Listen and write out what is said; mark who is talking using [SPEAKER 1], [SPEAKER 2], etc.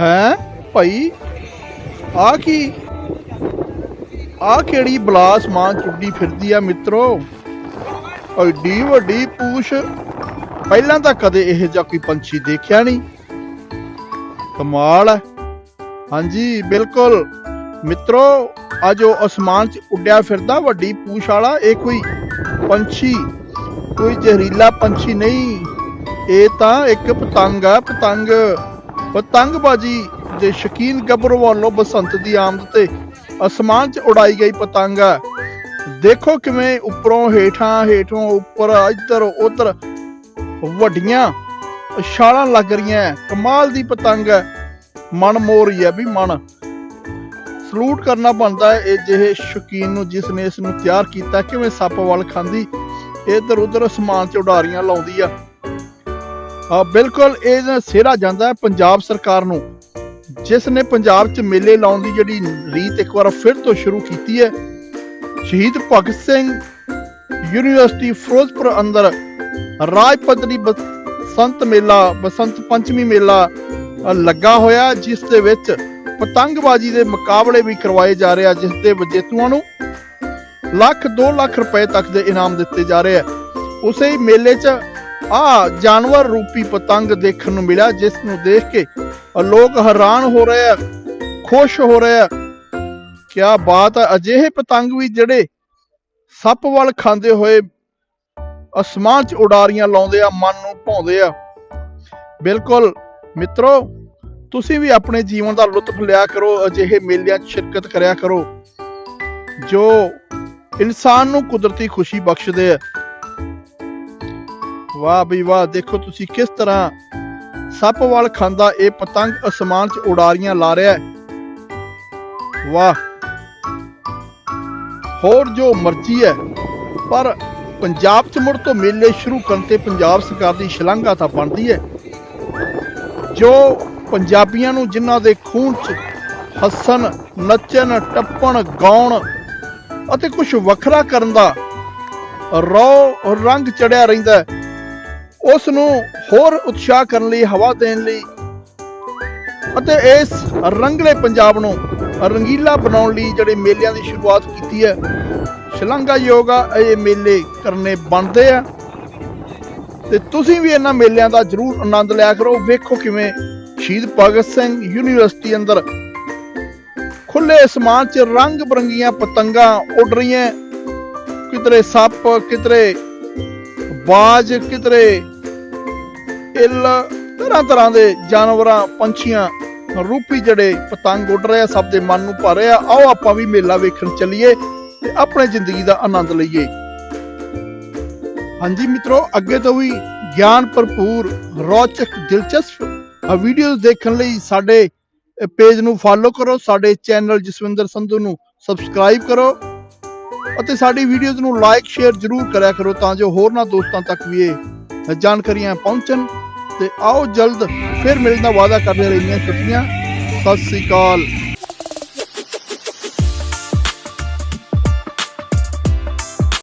[SPEAKER 1] ਹੈ ਭਾਈ? ਆ ਕੀ? ਆ ਕਿਹੜੀ ਬਲਾਸ ਮਾਂ ਚੁੱਡੀ ਫਿਰਦੀ ਆ ਮਿੱਤਰੋ? ਐਡੀ ਵੱਡੀ ਪੂਛ। ਪਹਿਲਾਂ ਤਾਂ ਕਦੇ ਇਹ ਜਿਹਾ ਕੋਈ ਪੰਛੀ ਦੇਖਿਆ ਨਹੀਂ। ਕਮਾਲ ਹੈ। ਹਾਂਜੀ, ਬਿਲਕੁਲ। ਮਿੱਤਰੋ ਆ ਜੋ ਅਸਮਾਨ 'ਚ ਉੱਡਿਆ ਫਿਰਦਾ ਵੱਡੀ ਪੂਛ ਵਾਲਾ, ਇਹ ਕੋਈ ਪੰਛੀ, ਕੋਈ ਜ਼ਹਿਰੀਲਾ ਪੰਛੀ ਨਹੀਂ। ਇਹ ਤਾਂ ਇੱਕ ਪਤੰਗ ਆ, ਪਤੰਗ। ਪਤੰਗਬਾਜ਼ੀ ਦੇ ਸ਼ਕੀਨ ਗੱਭਰੂ ਵੱਲੋਂ ਬਸੰਤ ਦੀ ਆਮਦ ਤੇ ਅਸਮਾਨ 'ਚ ਉਡਾਈ ਗਈ ਪਤੰਗ। ਆ ਦੇਖੋ ਕਿਵੇਂ ਉੱਪਰੋਂ ਹੇਠਾਂ ਹੇਠੋਂ ਉੱਪਰ ਇੱਧਰ ਉੱਧਰ ਵੱਡੀਆਂ ਛਾਲਾਂ ਲੱਗ ਰਹੀਆਂ। ਕਮਾਲ ਦੀ ਪਤੰਗ। ਮਨ ਮੋਹ ਰਹੀ ਹੈ ਵੀ ਮਨ। ਸਲੂਟ ਕਰਨਾ ਬਣਦਾ ਹੈ ਇਹ ਜਿਹੇ ਸ਼ੌਕੀਨ ਨੂੰ ਜਿਸ ਨੇ ਇਸ ਨੂੰ ਤਿਆਰ ਕੀਤਾ। ਕਿਵੇਂ ਸੱਪ ਵੱਲ ਖਾਂਦੀ। ਇੱਧਰ ਉੱਧਰ ਅਸਮਾਨ 'ਚ ਉਡਾਰੀਆਂ ਲਾਉਂਦੀ ਆ। ਬਿਲਕੁਲ, ਇਹ ਸਿਹਰਾ ਜਾਂਦਾ ਹੈ ਪੰਜਾਬ ਸਰਕਾਰ ਨੂੰ, ਜਿਸ ਨੇ ਪੰਜਾਬ 'ਚ ਮੇਲੇ ਲਾਉਣ ਦੀ ਜਿਹੜੀ ਰੀਤ ਇੱਕ ਵਾਰ ਫਿਰ ਤੋਂ ਸ਼ੁਰੂ ਕੀਤੀ ਹੈ, ਸ਼ਹੀਦ ਭਗਤ ਸਿੰਘ ਯੂਨੀਵਰਸਿਟੀ ਫਿਰੋਜ਼ਪੁਰ ਅੰਦਰ ਰਾਜ ਪੱਧਰੀ ਬਸੰਤ ਮੇਲਾ, ਬਸੰਤ ਪੰਚਮੀ ਮੇਲਾ ਲੱਗਾ ਹੋਇਆ ਜਿਸ ਦੇ ਵਿੱਚ ਪਤੰਗਬਾਜ਼ੀ ਦੇ ਮੁਕਾਬਲੇ ਵੀ ਕਰਵਾਏ ਜਾ ਰਹੇ ਆ, ਜਿਸ ਦੇ ਵਿਜੇਤੂਆਂ ਨੂੰ ਲੱਖ 2 ਲੱਖ ਰੁਪਏ ਤੱਕ ਦੇ ਇਨਾਮ ਦਿੱਤੇ ਜਾ ਰਹੇ ਆ। ਉਸੇ ਹੀ ਮੇਲੇ 'ਚ ਆ ਜਾਨਵਰ ਰੂਪੀ ਪਤੰਗ ਦੇਖਣ ਨੂੰ ਮਿਲਿਆ, ਜਿਸ ਨੂੰ ਦੇਖ ਕੇ ਲੋਕ ਹੈਰਾਨ ਹੋ ਰਹੇ ਆ, ਖੁਸ਼ ਹੋ ਰਹੇ ਆ। ਕਿਆ ਬਾਤ ਹੈ ਅਜਿਹੇ ਪਤੰਗ ਵੀ ਜਿਹੜੇ ਸੱਪ ਵੱਲ ਖਾਂਦੇ ਹੋਏ ਅਸਮਾਨ 'ਚ ਉਡਾਰੀਆਂ ਲਾਉਂਦੇ ਆ, ਮਨ ਨੂੰ ਭਾਉਂਦੇ ਆ। ਬਿਲਕੁਲ, ਮਿੱਤਰੋ, ਤੁਸੀਂ ਵੀ ਆਪਣੇ ਜੀਵਨ ਦਾ ਲੁਤਫ ਲਿਆ ਕਰੋ, ਅਜਿਹੇ ਮੇਲਿਆਂ 'ਚ ਸ਼ਿਰਕਤ ਕਰਿਆ ਕਰੋ, ਜੋ ਇਨਸਾਨ ਨੂੰ ਕੁਦਰਤੀ ਖੁਸ਼ੀ ਬਖਸ਼ਦੇ ਆ। ਵਾਹ ਬਈ ਵਾਹ, ਦੇਖੋ ਤੁਸੀਂ ਕਿਸ ਤਰ੍ਹਾਂ ਸੱਪ ਵਾਲ ਖਾਂਦਾ, ਇਹ ਪਤੰਗ ਅਸਮਾਨ 'ਚ ਉਡਾਰੀਆਂ ਲਾ ਰਿਹਾ ਹੈ। ਵਾਹ। ਹੋਰ ਜੋ ਮਰਜ਼ੀ ਹੈ, ਪਰ ਪੰਜਾਬ 'ਚ ਮੁੜ ਤੋਂ ਮੇਲੇ ਸ਼ੁਰੂ ਕਰਨ ਤੇ ਪੰਜਾਬ ਸਰਕਾਰ ਦੀ ਸ਼ਲਾਘਾ ਤਾਂ ਬਣਦੀ ਹੈ। ਜੋ ਪੰਜਾਬੀਆਂ ਨੂੰ ਜਿਨ੍ਹਾਂ ਦੇ ਖੂਨ 'ਚ ਹੱਸਣ, ਨੱਚਣ, ਟੱਪਣ, ਗਾਉਣ ਅਤੇ ਕੁਝ ਵੱਖਰਾ ਕਰਨ ਦਾ ਰੋ ਰੰਗ ਚੜਿਆ ਰਹਿੰਦਾ ਉਸ ਨੂੰ ਹੋਰ ਉਤਸ਼ਾਹ ਕਰਨ ਲਈ, ਹਵਾ ਦੇਣ ਲਈ ਅਤੇ ਇਸ ਰੰਗਲੇ ਪੰਜਾਬ ਨੂੰ ਰੰਗੀਲਾ ਬਣਾਉਣ ਲਈ ਜਿਹੜੇ ਮੇਲਿਆਂ ਦੀ ਸ਼ੁਰੂਆਤ ਕੀਤੀ ਹੈ ਸ਼ਲਾਘਾਯੋਗ ਆ, ਇਹ ਮੇਲੇ ਕਰਨੇ ਬਣਦੇ ਆ। ਤੇ ਤੁਸੀਂ ਵੀ ਇਹਨਾਂ ਮੇਲਿਆਂ ਦਾ ਜਰੂਰ ਆਨੰਦ ਲਿਆ ਕਰੋ। ਵੇਖੋ ਕਿਵੇਂ ਸ਼ਹੀਦ ਭਗਤ ਸਿੰਘ ਯੂਨੀਵਰਸਿਟੀ ਅੰਦਰ ਖੁੱਲੇ ਅਸਮਾਨ 'ਚ ਰੰਗ ਬਰੰਗੀਆਂ ਪਤੰਗਾਂ ਉੱਡ ਰਹੀਆਂ। ਕਿਤਰੇ ਸੱਪ ਕਿਤਰੇ ਬਾਜ ਕਿਤਰੇ ਇੱਲ ਤਰ੍ਹਾਂ ਤਰ੍ਹਾਂ ਦੇ ਜਾਨਵਰਾਂ, ਪੰਛੀਆਂ, ਰੂਪੀ ਜਿਹੜੇ ਪਤੰਗ ਉੱਡ ਰਹੇ ਆ, ਸਭ ਦੇ ਮਨ ਨੂੰ ਭਰ ਰਿਹਾ। ਆਓ ਆਪਾਂ ਵੀ ਮੇਲਾ ਵੇਖਣ ਚੱਲੀਏ ਤੇ ਆਪਣੇ ਜ਼ਿੰਦਗੀ ਦਾ ਆਨੰਦ ਲਈਏ। ਹਾਂਜੀ ਮਿੱਤਰੋ, ਅੱਗੇ ਤੋਂ ਵੀ ਗਿਆਨ ਭਰਪੂਰ, ਰੌਚਕ, ਦਿਲਚਸਪ ਵੀਡੀਓਜ਼ ਦੇਖਣ ਲਈ ਸਾਡੇ ਪੇਜ ਨੂੰ ਫਾਲੋ ਕਰੋ, ਸਾਡੇ ਚੈਨਲ ਜਸਵਿੰਦਰ ਸੰਧੂ ਨੂੰ ਸਬਸਕ੍ਰਾਈਬ ਕਰੋ ਅਤੇ ਸਾਡੀ ਵੀਡੀਓਜ਼ ਨੂੰ ਲਾਈਕ ਸ਼ੇਅਰ ਜਰੂਰ ਕਰਿਆ ਕਰੋ ਤਾਂ ਜੋ ਹੋਰਨਾਂ ਦੋਸਤਾਂ ਤੱਕ ਵੀ ਇਹ ਜਾਣਕਾਰੀਆਂ ਪਹੁੰਚਣ। ਤੇ ਆਓ ਜਲਦ ਫਿਰ ਮਿਲਣ ਦਾ ਵਾਅਦਾ ਕਰਦੇ ਰਹੀਆਂ ਛੁੱਟੀਆਂ। ਸਤਿ ਸ੍ਰੀ ਅਕਾਲ।